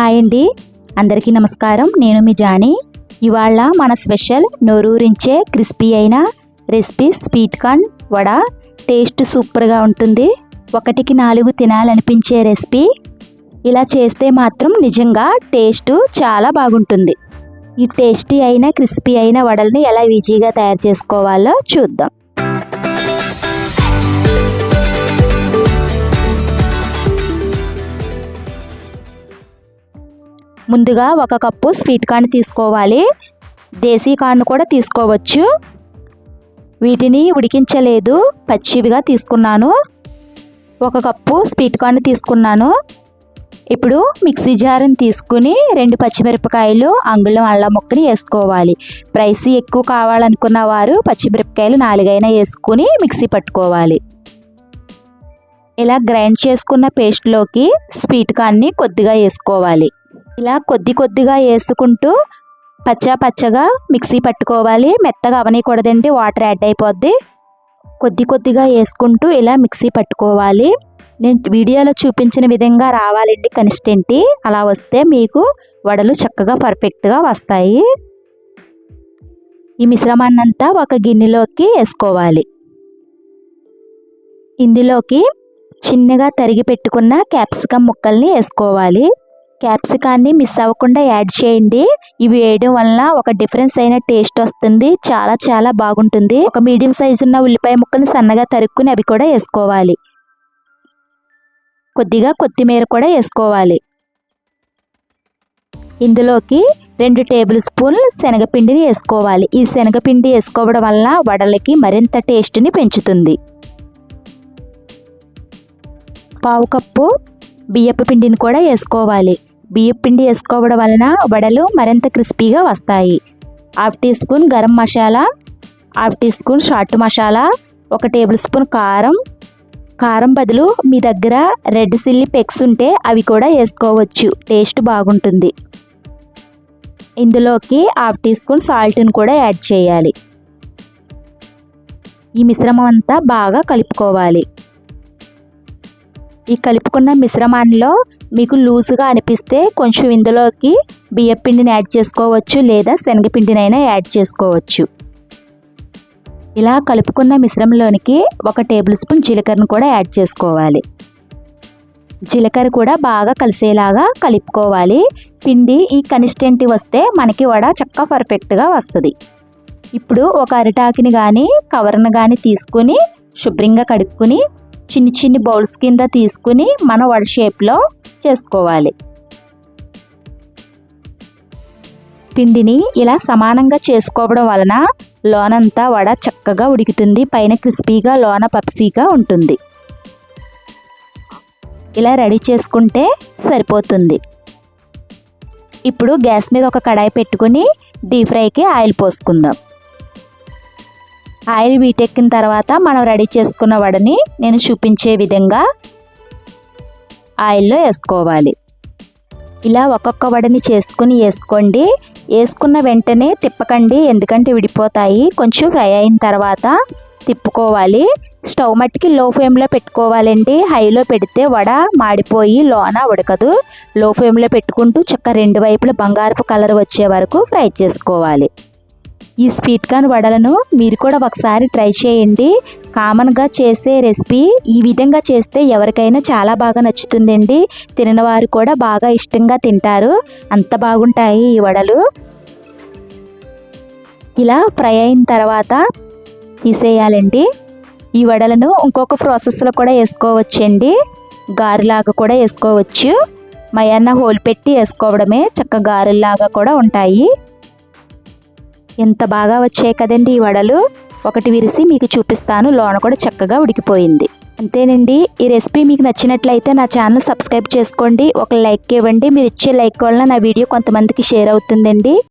Hi అండి. అందరికీ నమస్కారం. నేను మీ జానీ. ఇవాళ మన స్పెషల్ నోరూరించే క్రిస్పీ అయిన recipe sweet corn vada. Taste సూపర్గా ఉంటుంది. ఒకటికి నాలుగు తినాలనిపించే రెసిపీ. ఇలా చేస్తే మాత్రం నిజంగా టేస్ట్ చాలా బాగుంటుంది. ఈ టేస్టీ అయిన క్రిస్పీ అయిన వడల్ని ఎలా ఈజీగా తయారు చేసుకోవాలో చూద్దాం. ముందుగా ఒక కప్పు స్వీట్ కార్న్ తీసుకోవాలి. దేశీ కార్న్ కూడా తీసుకోవచ్చు. వీటిని ఉడికించలేదు. పచ్చివిగా తీసుకున్నాను. ఒక కప్పు స్వీట్ కార్న్ తీసుకున్నాను. ఇప్పుడు మిక్సీ జార్ని తీసుకుని రెండు పచ్చిమిరపకాయలు అంగుళం అల్లం ముక్కని వేసుకోవాలి. ప్రైస్ ఎక్కువ కావాలనుకున్న వారు పచ్చిమిరపకాయలు నాలుగైనా వేసుకుని మిక్సీ పట్టుకోవాలి. ఇలా గ్రైండ్ చేసుకున్న పేస్ట్లోకి స్వీట్ కార్న్ని కొద్దిగా వేసుకోవాలి. ఇలా కొద్ది కొద్దిగా వేసుకుంటూ పచ్చా పచ్చగా మిక్సీ పట్టుకోవాలి. మెత్తగా అవనీయకూడదండి. వాటర్ యాడ్ అయిపోద్ది. కొద్ది కొద్దిగా వేసుకుంటూ ఇలా మిక్సీ పట్టుకోవాలి. నేను వీడియోలో చూపించిన విధంగా రావాలండి కన్సిస్టెంటీ. అలా వస్తే మీకు వడలు చక్కగా పర్ఫెక్ట్గా వస్తాయి. ఈ మిశ్రమాన్నంతా ఒక గిన్నెలోకి వేసుకోవాలి. ఇందులోకి చిన్నగా తరిగి పెట్టుకున్న క్యాప్సికమ్ ముక్కల్ని వేసుకోవాలి. క్యాప్సికాన్ని మిస్ అవ్వకుండా యాడ్ చేయండి. ఇవి వేయడం వల్ల ఒక డిఫరెన్స్ అయిన టేస్ట్ వస్తుంది. చాలా చాలా బాగుంటుంది. ఒక మీడియం సైజు ఉన్న ఉల్లిపాయ ముక్కని సన్నగా తరుక్కుని అవి కూడా వేసుకోవాలి. కొద్దిగా కొత్తిమీర కూడా వేసుకోవాలి. ఇందులోకి రెండు టేబుల్ స్పూన్ శనగపిండిని వేసుకోవాలి. ఈ శనగపిండి వేసుకోవడం వల్ల వడలకి మరింత టేస్ట్ని పెంచుతుంది. పావు కప్పు బియ్యపు పిండిని కూడా వేసుకోవాలి. బియ్యపు పిండి వేసుకోవడం వలన వడలు మరింత క్రిస్పీగా వస్తాయి. Half teaspoon garam masala half teaspoon chaat masala ఒక టేబుల్ స్పూన్ కారం. కారం బదులు మీ దగ్గర రెడ్ చిల్లీ పెక్స్ ఉంటే అవి కూడా వేసుకోవచ్చు. టేస్ట్ బాగుంటుంది. ఇందులోకి హాఫ్ టీ స్పూన్ సాల్ట్ని కూడా యాడ్ చేయాలి. ఈ మిశ్రమం అంతా బాగా కలుపుకోవాలి. ఈ కలుపుకున్న మిశ్రమాన్నిలో మీకు లూజ్గా అనిపిస్తే కొంచెం ఇందులోకి బియ్యపిండిని యాడ్ చేసుకోవచ్చు లేదా శనగపిండినైనా యాడ్ చేసుకోవచ్చు. ఇలా కలుపుకున్న మిశ్రమంలోనికి ఒక టేబుల్ స్పూన్ జీలకర్రను కూడా యాడ్ చేసుకోవాలి. జీలకర్ర కూడా బాగా కలిసేలాగా కలుపుకోవాలి. పిండి ఈ కన్సిస్టెంట్ వస్తే మనకి వడ చక్క పర్ఫెక్ట్గా వస్తుంది. ఇప్పుడు ఒక అరిటాకుని కానీ కవర్ను కానీ తీసుకుని శుభ్రంగా కడుక్కుని చిన్ని చిన్ని బౌల్స్ కింద తీసుకుని మన వడ షేప్లో చేసుకోవాలి. పిండిని ఇలా సమానంగా చేసుకోవడం వలన లోనంతా వడ చక్కగా ఉడుకుతుంది. పైన క్రిస్పీగా లోన పప్సీగా ఉంటుంది. ఇలా రెడీ చేసుకుంటే సరిపోతుంది. ఇప్పుడు గ్యాస్ మీద ఒక కడాయి పెట్టుకుని డీప్ ఫ్రైకి ఆయిల్ పోసుకుందాం. ఆయిల్ వీటెక్కిన తర్వాత మనం రెడీ చేసుకున్న వడని నేను చూపించే విధంగా ఆయిల్లో వేసుకోవాలి. ఇలా ఒక్కొక్క వడని చేసుకుని వేసుకోండి. వేసుకున్న వెంటనే తిప్పకండి. ఎందుకంటే విడిపోతాయి. కొంచెం ఫ్రై అయిన తర్వాత తిప్పుకోవాలి. స్టవ్ మట్టికి లో ఫ్లేమ్లో పెట్టుకోవాలండి. హైలో పెడితే వడ మాడిపోయి లోన ఉడకదు. లో ఫ్లేమ్లో పెట్టుకుంటూ చక్క రెండు వైపుల బంగారపు కలర్ వచ్చే వరకు ఫ్రై చేసుకోవాలి. ఈ స్వీట్ కార్న్ వడలను మీరు కూడా ఒకసారి ట్రై చేయండి. కామన్గా చేసే రెసిపీ ఈ విధంగా చేస్తే ఎవరికైనా చాలా బాగా నచ్చుతుందండి. తినని వారు కూడా బాగా ఇష్టంగా తింటారు. అంత బాగుంటాయి ఈ వడలు. ఇలా ఫ్రై అయిన తర్వాత తీసేయాలండి. ఈ వడలను ఇంకొక ప్రాసెస్లో కూడా వేసుకోవచ్చండి. గారెలాగా కూడా వేసుకోవచ్చు. మయన్న హోల్ పెట్టి వేసుకోవడమే. చక్క గారెల్లాగా కూడా ఉంటాయి. ఎంత బాగా వచ్చాయి కదండి ఈ వడలు? ఒకటి విరిసి మీకు చూపిస్తాను. లోన కూడా చక్కగా ఉడికిపోయింది. అంతేనండి. ఈ రెసిపీ మీకు నచ్చినట్లయితే నా ఛానల్ సబ్స్క్రైబ్ చేసుకోండి. ఒక లైక్ ఇవ్వండి. మీరు ఇచ్చే లైక్ వలన నా వీడియో కొంతమందికి షేర్ అవుతుందండి.